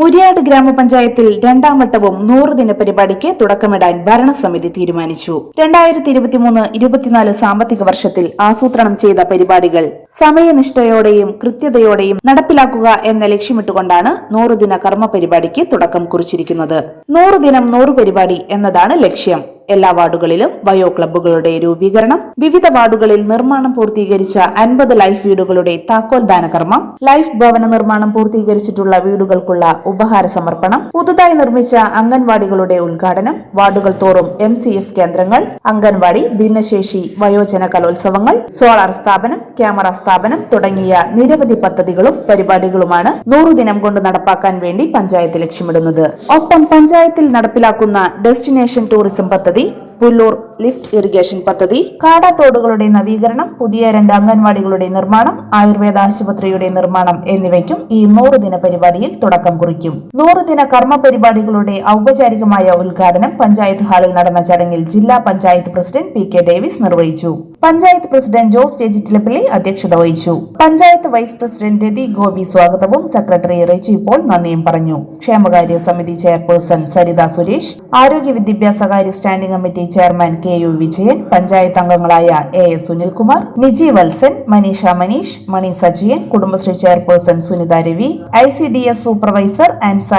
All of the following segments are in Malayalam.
മുരിയാട് ഗ്രാമപഞ്ചായത്തിൽ രണ്ടാം വട്ടവും നൂറ് ദിന പരിപാടിക്ക് തുടക്കമിടാൻ ഭരണസമിതി തീരുമാനിച്ചു. രണ്ടായിരത്തി ഇരുപത്തിമൂന്ന് ഇരുപത്തിനാല് സാമ്പത്തിക വർഷത്തിൽ ആസൂത്രണം ചെയ്ത പരിപാടികൾ സമയനിഷ്ഠയോടെയും കൃത്യതയോടെയും നടപ്പിലാക്കുക എന്ന ലക്ഷ്യമിട്ടുകൊണ്ടാണ് നൂറുദിന കർമ്മ പരിപാടിക്ക് തുടക്കം കുറിച്ചിരിക്കുന്നത്. നൂറ് ദിനം നൂറ് പരിപാടി എന്നതാണ് ലക്ഷ്യം. എല്ലാ വാർഡുകളിലും ബയോ ക്ലബ്ബുകളുടെ രൂപീകരണം വിവിധ വാർഡുകളിൽ നിർമ്മാണം പൂർത്തീകരിച്ച അൻപത് ലൈഫ് വീടുകളുടെ താക്കോൽ ദാനകർമ്മം ലൈഫ് ഭവന നിർമ്മാണം പൂർത്തീകരിച്ചിട്ടുള്ള വീടുകൾക്കുള്ള ഉപഹാര സമർപ്പണം പുതുതായി നിർമ്മിച്ച അംഗൻവാടികളുടെ ഉദ്ഘാടനം വാർഡുകൾ തോറും എം സി എഫ് കേന്ദ്രങ്ങൾ അംഗൻവാടി ഭിന്നശേഷി വയോജന കലോത്സവങ്ങൾ സോളാർ സ്ഥാപനം ക്യാമറ സ്ഥാപനം തുടങ്ങിയ നിരവധി പദ്ധതികളും പരിപാടികളുമാണ് നൂറു ദിനം കൊണ്ട് നടപ്പാക്കാൻ വേണ്ടി പഞ്ചായത്ത് ലക്ഷ്യമിടുന്നത്. ഒപ്പം പഞ്ചായത്തിൽ നടപ്പിലാക്കുന്ന ഡെസ്റ്റിനേഷൻ ടൂറിസം പദ്ധതി nanti പുല്ലൂർ ലിഫ്റ്റ് ഇറിഗേഷൻ പദ്ധതി കാടാത്തോടുകളുടെ നവീകരണം പുതിയ രണ്ട് അംഗൻവാടികളുടെ നിർമ്മാണം ആയുർവേദ ആശുപത്രിയുടെ നിർമ്മാണം എന്നിവയ്ക്കും ഈ നൂറ് ദിന പരിപാടിയിൽ തുടക്കം കുറിക്കും. നൂറ് ദിന കർമ്മ പരിപാടികളുടെ ഔപചാരികമായ ഉദ്ഘാടനം പഞ്ചായത്ത് ഹാളിൽ നടന്ന ചടങ്ങിൽ ജില്ലാ panchayat president P K Davis നിർവഹിച്ചു. പഞ്ചായത്ത് പ്രസിഡന്റ് ജോസ് ചേച്ചിറ്റിലപ്പള്ളി അധ്യക്ഷത വഹിച്ചു. പഞ്ചായത്ത് വൈസ് പ്രസിഡന്റ് രതി ഗോപി സ്വാഗതവും സെക്രട്ടറി റിജി പോൾ നന്ദിയും പറഞ്ഞു. ക്ഷേമകാര്യ സമിതി ചെയർപേഴ്സൺ സരിത സുരേഷ് ആരോഗ്യ വിദ്യാഭ്യാസകാര്യ standing committee chairman K U Vijayan panchayat അംഗങ്ങളായ A S Sunilkumar Niji Valsan Maneesha Maneesh Mani Sajiyan Kudumbashree chairperson Sunitha Ravi I C D S supervisor Ansa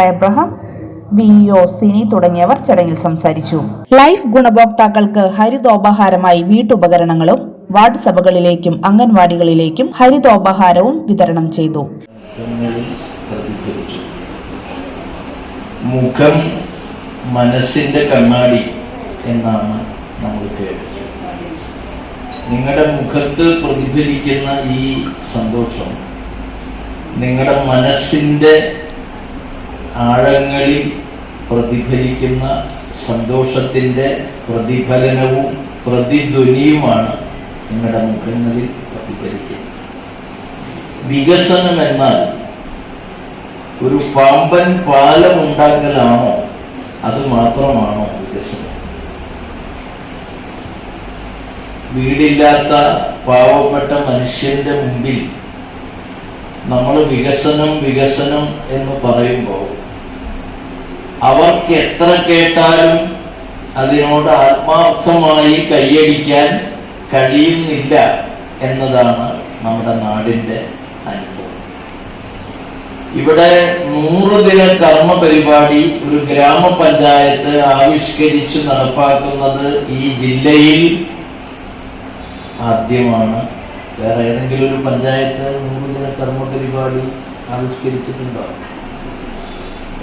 VEO Sini തുടങ്ങിയവർ ചടങ്ങിൽ സംസാരിച്ചു. ലൈഫ് ഗുണഭോക്താക്കൾക്ക് ഹരിതോപഹാരമായി വീട്ടുപകരണങ്ങളും വാർഡ് സഭകളിലേക്കും അംഗൻവാടികളിലേക്കും ഹരിതോപഹാരവും വിതരണം ചെയ്തു. മുഖം മനസ്സിന്റെ കണ്ണാടി എന്നാണ് നമ്മൾ കേട്ടത് നിങ്ങളുടെ മുഖത്ത് പ്രതിഫലിക്കുന്ന ഈ സന്തോഷം നിങ്ങളുടെ മനസ്സിന്റെ ആഴങ്ങളിൽ പ്രതിഫലിക്കുന്ന സന്തോഷത്തിന്റെ പ്രതിഫലനവും പ്രതിധ്വനിയുമാണ് നിങ്ങളുടെ മുഖങ്ങളിൽ പ്രതിഫലിക്കുന്നത്. വികസനം എന്നാൽ ഒരു പാമ്പൻ പാലമുണ്ടാക്കലാണോ അത് മാത്രമാണോ വികസനം? വീടില്ലാത്ത പാവപ്പെട്ട മനുഷ്യന്റെ മുമ്പിൽ നമ്മൾ വികസനം വികസനം എന്ന് പറയുമ്പോൾ അവർക്ക് എത്ര കേട്ടാലും അതിനോട് ആത്മാർത്ഥമായി കൈയടിക്കാൻ കഴിയുന്നില്ല എന്നതാണ് നമ്മുടെ നാടിന്റെ അനുഭവം. ഇവിടെ നൂറ് ദിന കർമ്മ പരിപാടി ഒരു ഗ്രാമപഞ്ചായത്ത് ആവിഷ്കരിച്ച് നടപ്പാക്കുന്നത് ഈ ജില്ലയിൽ ആദ്യമാണ്. വേറെ ഏതെങ്കിലും ഒരു പഞ്ചായത്ത് നൂറ് ദിന കർമ്മ പരിപാടി ആവിഷ്കരിച്ചിട്ടുണ്ടോ?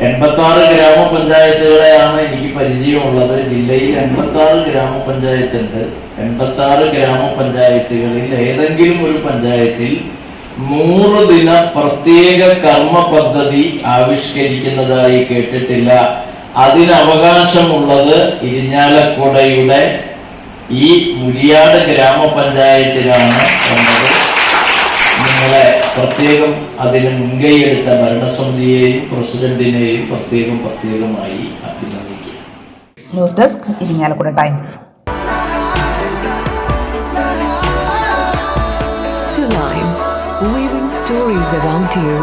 എൺപത്തി ആറ് ഗ്രാമപഞ്ചായത്തുകളെയാണ് എനിക്ക് പരിചയമുള്ളത്. ജില്ലയിൽ എൺപത്തി ആറ് ഗ്രാമപഞ്ചായത്തുണ്ട്. എൺപത്തി ആറ് ഗ്രാമപഞ്ചായത്തുകളിൽ ഏതെങ്കിലും ഒരു പഞ്ചായത്തിൽ നൂറ് ദിന പ്രത്യേക കർമ്മ പദ്ധതി ആവിഷ്കരിക്കുന്നതായി കേട്ടിട്ടില്ല. അതിന് അവകാശമുള്ളത് ഇരിഞ്ഞാലക്കുടയുടെ ഈ മുരിയാട് ഗ്രാമപഞ്ചായത്തിലാണ് വന്നത് നിങ്ങളെ പ്രത്യേകം അതിന് മുൻകൈ എടുത്ത ഭരണസമിതിയെയും പ്രസിഡന്റിനെയും പ്രത്യേകം പ്രത്യേകമായി അഭിനന്ദിക്കുക news desk Irinjalakuda times To Line, weaving stories around you.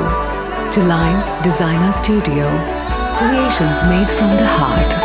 To Line Designer Studio, creations made from the heart.